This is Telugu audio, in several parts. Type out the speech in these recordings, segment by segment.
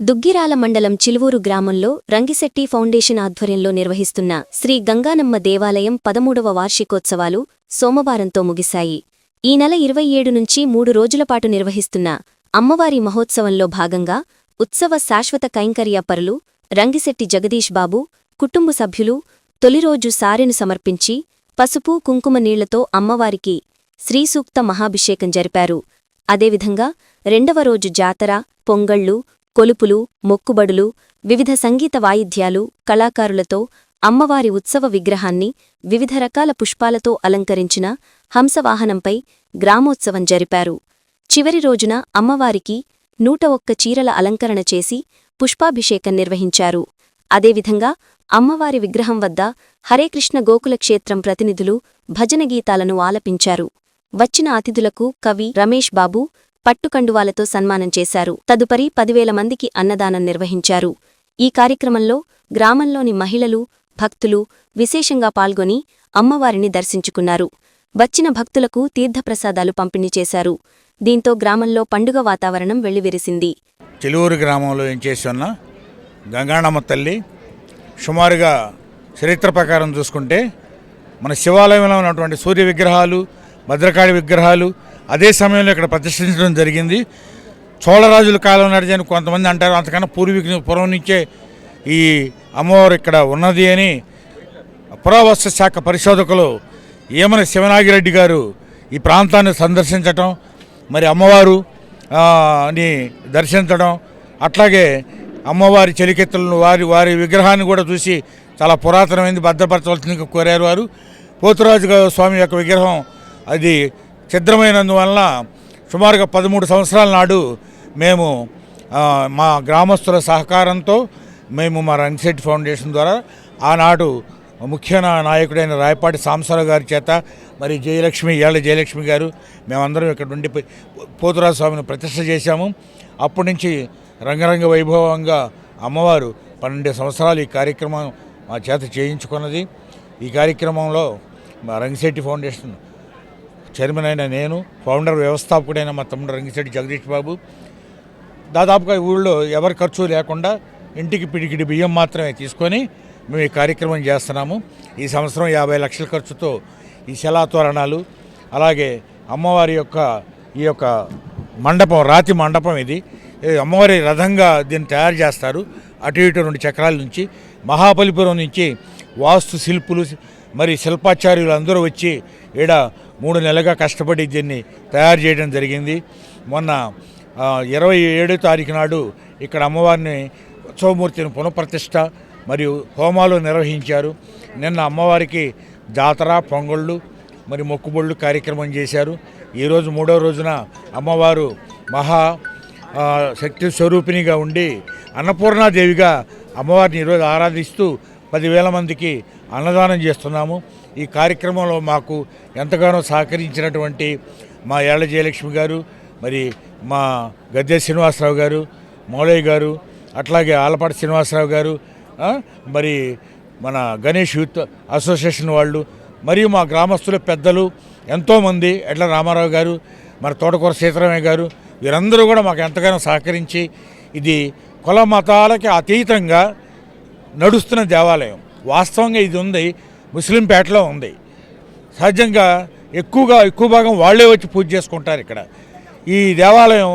దుగ్గిరాల మండలం చిలువూరు గ్రామంలో రంగిశెట్టి ఫౌండేషన్ ఆధ్వర్యంలో నిర్వహిస్తున్న శ్రీ గంగానమ్మ దేవాలయం పదమూడవ వార్షికోత్సవాలు సోమవారంతో ముగిశాయి. ఈ నెల ఇరవై ఏడు నుంచి మూడు రోజులపాటు నిర్వహిస్తున్న అమ్మవారి మహోత్సవంలో భాగంగా ఉత్సవ శాశ్వత కైంకర్య పరులు రంగిశెట్టి జగదీష్ బాబు కుటుంబ సభ్యులు తొలిరోజు సారెను సమర్పించి పసుపు కుంకుమ నీళ్ళతో అమ్మవారికి శ్రీసూక్త మహాభిషేకం జరిపారు. అదేవిధంగా రెండవ రోజు జాతర పొంగళ్ళు కొలుపులు మొక్కుబడులు వివిధ సంగీత వాయిద్యాలు కళాకారులతో అమ్మవారి ఉత్సవ విగ్రహాన్ని వివిధ రకాల పుష్పాలతో అలంకరించిన హంసవాహనంపై గ్రామోత్సవం జరిపారు. చివరి రోజున అమ్మవారికి నూట ఒక్క చీరల అలంకరణ చేసి పుష్పాభిషేకం నిర్వహించారు. అదేవిధంగా అమ్మవారి విగ్రహం వద్ద హరేకృష్ణ గోకుల క్షేత్రం ప్రతినిధులు భజన గీతాలను ఆలపించారు. వచ్చిన అతిథులకు కవి రమేష్ బాబు పట్టుకండువాలతో సన్మానం చేశారు. తదుపరి పదివేల మందికి అన్నదానం నిర్వహించారు. ఈ కార్యక్రమంలో గ్రామంలోని మహిళలు భక్తులు విశేషంగా పాల్గొని అమ్మవారిని దర్శించుకున్నారు. వచ్చిన భక్తులకు తీర్థప్రసాదాలు పంపిణీ చేశారు. దీంతో గ్రామంలో పండుగ వాతావరణం వెళ్ళివిరిసింది చెలువూరు గ్రామంలో ఏం చేసి గంగాణమ్మ తల్లి సుమారుగా చరిత్ర ప్రకారం చూసుకుంటే మన శివాలయంలో ఉన్నటువంటి సూర్య విగ్రహాలు భద్రకాళి విగ్రహాలు అదే సమయంలో ఇక్కడ ప్రతిష్ఠించడం జరిగింది. చోళరాజుల కాలం నడిచని కొంతమంది అంటారు. అంతకన్నా పూర్వీకులు పూర్వం నుంచే ఈ అమ్మవారు ఇక్కడ ఉన్నది అని పురావస్తు శాఖ పరిశోధకులు ఏమన శివనాగిరెడ్డి గారు ఈ ప్రాంతాన్ని సందర్శించటం మరి అమ్మవారు ని దర్శించడం అట్లాగే అమ్మవారి చెలికెత్తులను వారి వారి విగ్రహాన్ని కూడా చూసి చాలా పురాతనమైంది భద్రపరచవలసిందిగా కోరారు వారు. పోతురాజు స్వామి యొక్క విగ్రహం అది ఛిద్రమైనందువలన సుమారుగా పదమూడు సంవత్సరాల నాడు మేము మా గ్రామస్తుల సహకారంతో మేము మా రంగశెట్టి ఫౌండేషన్ ద్వారా ఆనాడు ముఖ్య నాయకుడైన రాయపాటి సాంసరావు గారి చేత మరి జయలక్ష్మి ఏళ్ళ జయలక్ష్మి గారు మేమందరం ఇక్కడ ఉండి పో- పోతురాజు స్వామిని ప్రతిష్ట చేశాము. అప్పటి నుంచి రంగరంగ వైభవంగా అమ్మవారు పన్నెండు సంవత్సరాలు ఈ కార్యక్రమం మా చేత చేయించుకున్నది. ఈ కార్యక్రమంలో మా రంగశెట్టి ఫౌండేషన్ చైర్మన్ అయిన నేను ఫౌండర్ వ్యవస్థాపకుడైన మా తమ్ముడు రంగిశెట్టి జగదీష్ బాబు. దాదాపుగా ఊళ్ళో ఎవరి ఖర్చు లేకుండా ఇంటికి పిడికిడి బియ్యం మాత్రమే తీసుకొని మేము ఈ కార్యక్రమం చేస్తున్నాము. ఈ సంవత్సరం యాభై లక్షల ఖర్చుతో ఈ శిలాతోరణాలు అలాగే అమ్మవారి యొక్క ఈ యొక్క మండపం రాతి మండపం ఇది. అమ్మవారి రథంగా దీన్ని తయారు చేస్తారు. అటు ఇటు రెండు చక్రాల నుంచి మహాబలిపురం నుంచి వాస్తు శిల్పులు మరి శిల్పాచార్యులు అందరూ వచ్చి ఈడ మూడు నెలలుగా కష్టపడి దీన్ని తయారు చేయడం జరిగింది. మొన్న ఇరవై ఏడో తారీఖు నాడు ఇక్కడ అమ్మవారిని ఉత్సవమూర్తిని పునఃప్రతిష్ట మరియు హోమాలు నిర్వహించారు. నిన్న అమ్మవారికి జాతర పొంగళ్ళు మరి మొక్కుబళ్ళు కార్యక్రమం చేశారు. ఈరోజు మూడో రోజున అమ్మవారు మహా శక్తి స్వరూపిణిగా ఉండి అన్నపూర్ణాదేవిగా అమ్మవారిని ఈరోజు ఆరాధిస్తూ పదివేల మందికి అన్నదానం చేస్తున్నాము. ఈ కార్యక్రమంలో మాకు ఎంతగానో సహకరించినటువంటి మా ఏళ్ళ జయలక్ష్మి గారు మరి మా గద్దె శ్రీనివాసరావు గారు మౌలయ్య గారు అట్లాగే ఆలపాటి శ్రీనివాసరావు గారు మరి మన గణేష్ యూత్ అసోసియేషన్ వాళ్ళు మరియు మా గ్రామస్తుల పెద్దలు ఎంతోమంది ఎడ్ల రామారావు గారు మరి తోటకూర సీతారామయ్య గారు వీరందరూ కూడా మాకు ఎంతగానో సహకరించి ఇది కుల మతాలకి అతీతంగా నడుస్తున్న దేవాలయం. వాస్తవంగా ఇది ఉంది ముస్లింపేటలో ఉంది. సహజంగా ఎక్కువగా ఎక్కువ భాగం వాళ్ళే వచ్చి పూజ చేసుకుంటారు ఇక్కడ. ఈ దేవాలయం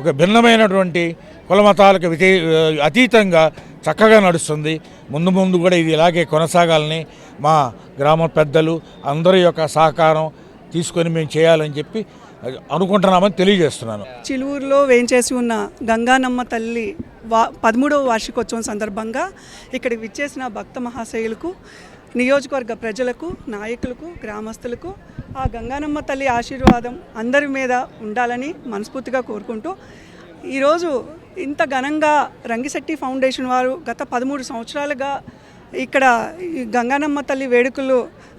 ఒక భిన్నమైనటువంటి కులమతాలకు మతాలకు అతీతంగా చక్కగా నడుస్తుంది. ముందు ముందు కూడా ఇది ఇలాగే కొనసాగాలని మా గ్రామ పెద్దలు అందరి యొక్క సహకారం తీసుకొని మేము చేయాలని చెప్పి అనుకుంటున్నామని తెలియజేస్తున్నాను. చిలువూరులో వేయించేసి ఉన్న గంగానమ్మ తల్లి వా పదమూడవ వార్షికోత్సవం సందర్భంగా ఇక్కడికి విచ్చేసిన భక్త మహాశయులకు నియోజకవర్గ ప్రజలకు నాయకులకు గ్రామస్తులకు ఆ గంగానమ్మ తల్లి ఆశీర్వాదం అందరి మీద ఉండాలని మనస్ఫూర్తిగా కోరుకుంటూ ఈరోజు ఇంత ఘనంగా రంగిశెట్టి ఫౌండేషన్ వారు గత పదమూడు సంవత్సరాలుగా ఇక్కడ గంగానమ్మ తల్లి వేడుకలు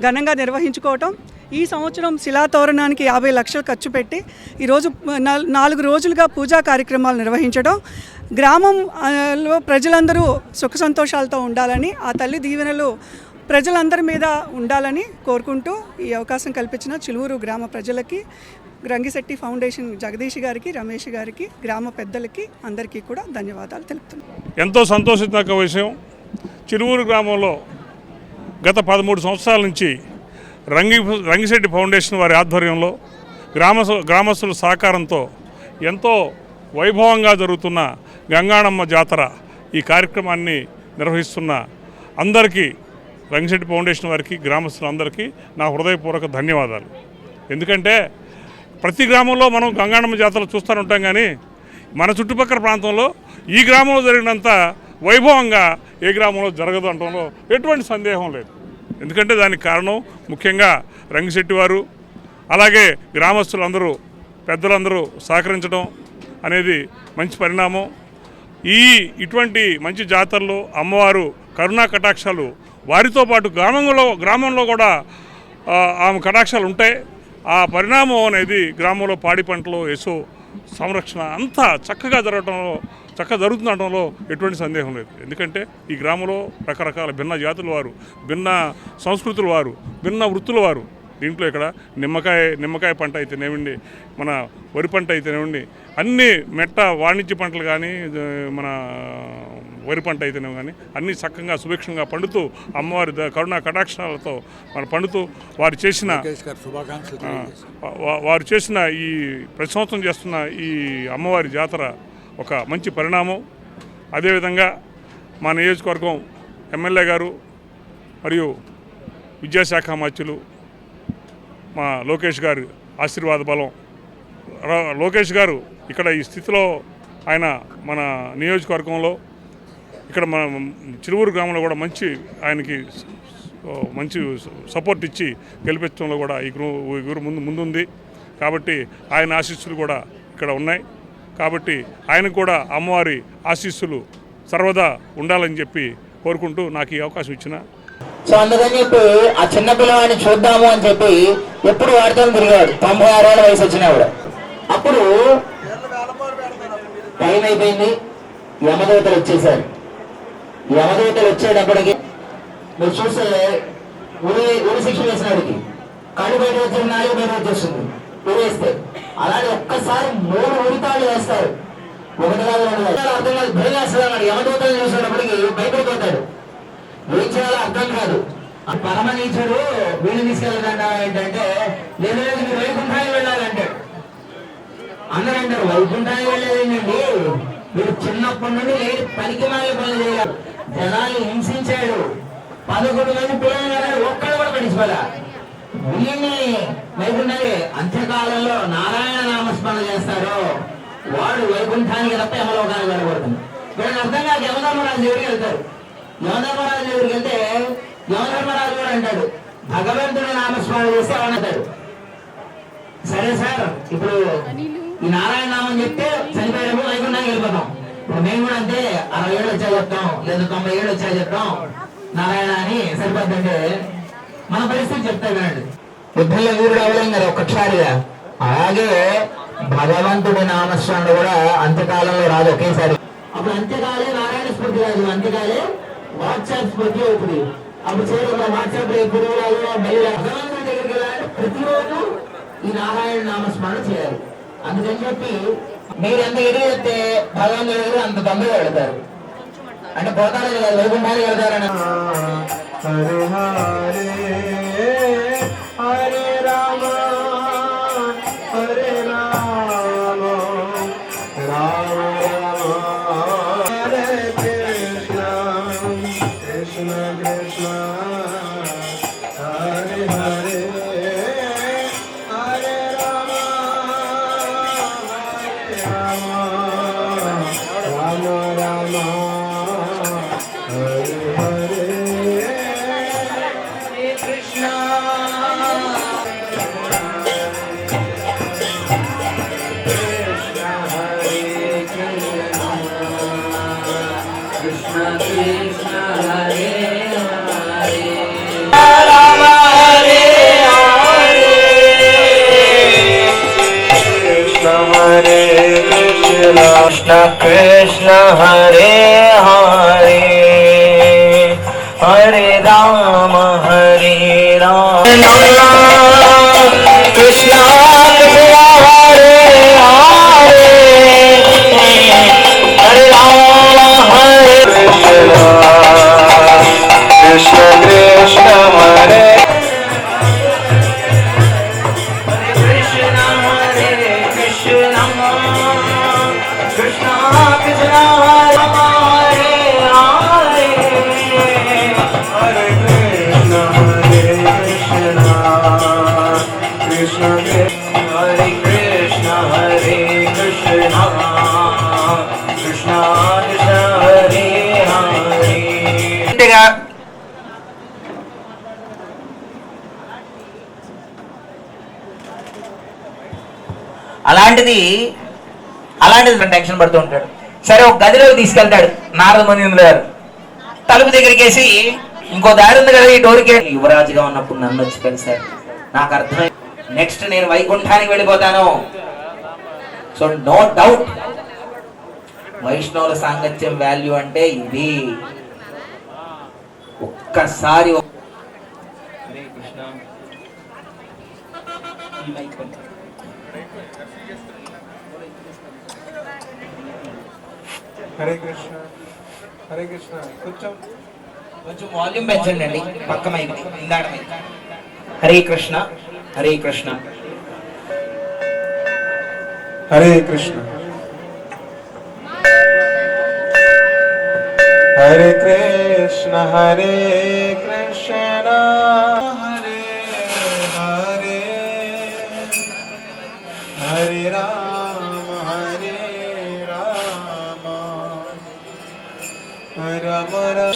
ఘనంగా నిర్వహించుకోవటం ఈ సంవత్సరం శిలాతోరణానికి యాభై లక్షలు ఖర్చు పెట్టి ఈరోజు నాలుగు రోజులుగా పూజా కార్యక్రమాలు నిర్వహించడం గ్రామం లో ప్రజలందరూ సుఖ సంతోషాలతో ఉండాలని ఆ తల్లి దీవెనలు ప్రజలందరి మీద ఉండాలని కోరుకుంటూ ఈ అవకాశం కల్పించిన చిలువురు గ్రామ ప్రజలకి రంగిశెట్టి ఫౌండేషన్ జగదీష్ గారికి రమేష్ గారికి గ్రామ పెద్దలకి అందరికీ కూడా ధన్యవాదాలు తెలుపుతున్నాను ఎంతో సంతోషించదగ్గ విషయం చిలువూరు గ్రామంలో గత పదమూడు సంవత్సరాల నుంచి రంగి రంగిశెట్టి ఫౌండేషన్ వారి ఆధ్వర్యంలో గ్రామ గ్రామస్తుల సహకారంతో ఎంతో వైభవంగా జరుగుతున్న గంగాణమ్మ జాతర ఈ కార్యక్రమాన్ని నిర్వహిస్తున్న అందరికీ రంగిశెట్టి ఫౌండేషన్ వారికి గ్రామస్తులందరికీ నా హృదయపూర్వక ధన్యవాదాలు. ఎందుకంటే ప్రతి గ్రామంలో మనం గంగాణమ్మ జాతర చూస్తూనే ఉంటాం కానీ మన చుట్టుపక్కల ప్రాంతంలో ఈ గ్రామంలో జరిగినంత వైభవంగా ఏ గ్రామంలో జరగదు అనడంలో ఎటువంటి సందేహం లేదు. ఎందుకంటే దానికి కారణం ముఖ్యంగా రంగశెట్టి వారు అలాగే గ్రామస్తులందరూ పెద్దలందరూ సహకరించడం అనేది మంచి పరిణామం. ఈ ఇటువంటి మంచి జాతరలు అమ్మవారు కరుణా కటాక్షాలు వారితో పాటు గ్రామంలో గ్రామంలో కూడా ఆమె కటాక్షాలు ఉంటాయి. ఆ పరిణామం అనేది గ్రామంలో పాడి పంటలు ఎసో సంరక్షణ అంతా చక్కగా జరగటంలో చక్కగా జరుగుతుండటంలో ఎటువంటి సందేహం లేదు. ఎందుకంటే ఈ గ్రామంలో రకరకాల భిన్న జాతుల వారు భిన్న సంస్కృతుల వారు భిన్న వృత్తుల వారు. దీంట్లో ఇక్కడ నిమ్మకాయ నిమ్మకాయ పంట అయితేనేవండి మన వరి పంట అయితేనేవండి అన్ని మెట్ట వాణిజ్య పంటలు కానీ మన వరి పంట అయితేనే కానీ అన్నీ చక్కగా సుభిక్షంగా పండుతూ అమ్మవారి కరుణా కటాక్షాలతో మన పండుతూ వారు చేసిన వారు చేసిన ఈ ప్రతి సంవత్సరం చేస్తున్న ఈ అమ్మవారి జాతర ఒక మంచి పరిణామం. అదేవిధంగా మా నియోజకవర్గం ఎమ్మెల్యే గారు మరియు విద్యాశాఖ మంత్రులు మా లోకేష్ గారి ఆశీర్వాద బలం. లోకేష్ గారు ఇక్కడ ఈ స్థితిలో ఆయన మన నియోజకవర్గంలో ఇక్కడ మన చిలువూరు గ్రామంలో కూడా మంచి ఆయనకి మంచి సపోర్ట్ ఇచ్చి గెలిపించడంలో కూడా ఈ గురు ఈ గురు ముందు ముందుంది. కాబట్టి ఆయన ఆశీస్సులు కూడా ఇక్కడ ఉన్నాయి. కాబట్టి ఆయనకు కూడా అమ్మవారి ఆశీస్సులు సర్వదా ఉండాలని చెప్పి కోరుకుంటూ నాకు ఈ అవకాశం ఇచ్చిన. సో అందుకని చెప్పి ఆ చిన్న పిల్లవాడిని చూద్దాము అని చెప్పి ఎప్పుడు వాడితో తిరిగాడు తొంభై ఆరు ఏళ్ళ వయసు వచ్చినప్పుడు అప్పుడు టైం అయిపోయింది. యమదేవతలు వచ్చేసారు. యమదూతలు వచ్చేటప్పటికి మీరు చూస్తే ఉరి ఉరి శిక్ష వేసినాడికి. కళ్ళు బయట వచ్చి నాలుగు బయట వచ్చేస్తుంది. ఉరేస్తే. అలాగే ఒక్కసారి మూడు ఉరితాళ్ళు వేస్తారు. ఒకటి కాదు రెండు కాదు. అర్థం కాదు భయం వేస్తుంది అన్నాడు. యమదేవతలు చూసేటప్పటికి భయపడిపోతాడు ఏం చేయాలో అర్థం కాదు. ఆ పరమనీచుడు వీళ్ళు తీసుకెళ్ళదంట ఏంటంటే లేదు లేదు మీరు వైకుంఠానికి వెళ్ళాలంటాడు అందరూ అంటారు వైకుంఠానికి వెళ్ళలేదండి మీరు చిన్నప్పటి నుండి లేని పనికి మాలి పనులు చేయాలి జనాన్ని హింసించాడు. పదకొండు మంది పిల్లలు ఒక్కడు కూడా పడిచిపోలే వీళ్ళని వైకుంఠానికి అంత్యకాలంలో నారాయణ నామస్మరణ చేస్తారో వాడు వైకుంఠానికి తప్ప యమలోకానికి వెళ్ళకూడదు. వీళ్ళని అర్థం కాక యమధర్మరాజు దగ్గరికి వెళ్తారు యమధర్మరాజు దగ్గరికి వెళ్తే యమధర్మరాజు కూడా అంటాడు భగవంతుడి నామస్మరణ చేస్తే అవనంటాడు సరే సార్ ఇప్పుడు ఈ నారాయణ నామం చెప్తే చనిపోయేటప్పుడు వైకుంఠానికి వెళ్ళిపోతాం. మేము కూడా అంతే అరవై ఏళ్ళు వచ్చా చెప్తాం లేదా తొంభై ఏళ్ళు వచ్చా చెప్తాం. నారాయణ అని సరిపోద్దంటే మన పరిస్థితి చెప్తా వినండి. యుద్ధంలో వీరుడు అవ్వలేం కదా ఒక్కసారిగా. అలాగే భగవంతుడి నామస్మరణ కూడా అంత్యకాలంలో రాదు ఒకేసారి. అప్పుడు అంత్యకాలే నారాయణ స్మృతి కాదు అంత్యకాలే వాట్సాప్ స్మృతి అవుతుంది. అప్పుడు చేయడం వాట్సాప్లో ఎప్పుడు భగవంతుడి దగ్గరికి వెళ్ళాలి ప్రతిరోజు ఈ నారాయణ నామస్మరణ చేయాలి. అందుకని చెప్పి మీరు ఎంత ఎదురు చెప్తే ఎదురు అంత తొందరగా వెళ్తారు. అంటే పోతారు కదా వైకుంఠానికి వెళ్తారని. Hare Krishna, Krishna Hare Hare Hare Rama Hare Rama Krishna Krishna Rama Hare అలాంటిది అలాంటిది టెన్షన్ పడుతూ ఉంటాడు. సరే ఒక గదిలోకి తీసుకెళ్తాడు నారద మునింద్ర గారు. తలుపు దగ్గరికి వేసి ఇంకో దారి ఉంది కదా ఈ డోర్కి యువరాజుగా ఉన్నప్పుడు నన్ను వచ్చి కలిశారు నాకు అర్థమై నెక్స్ట్ నేను వైకుంఠానికి వెళ్ళిపోతాను. సో నో డౌట్ వైష్ణవుల సాంగత్యం వాల్యూ అంటే ఇది. ఒక్కసారి హరే కృష్ణ. హరే కృష్ణ. కొంచెం కొంచెం వాల్యూమ్ పెంచండి అండి పక్క మైక్ ఇందాడ హరే కృష్ణ. హరే కృష్ణ. హరే కృష్ణ. హరే కృష్ణ. హరే కృష్ణ.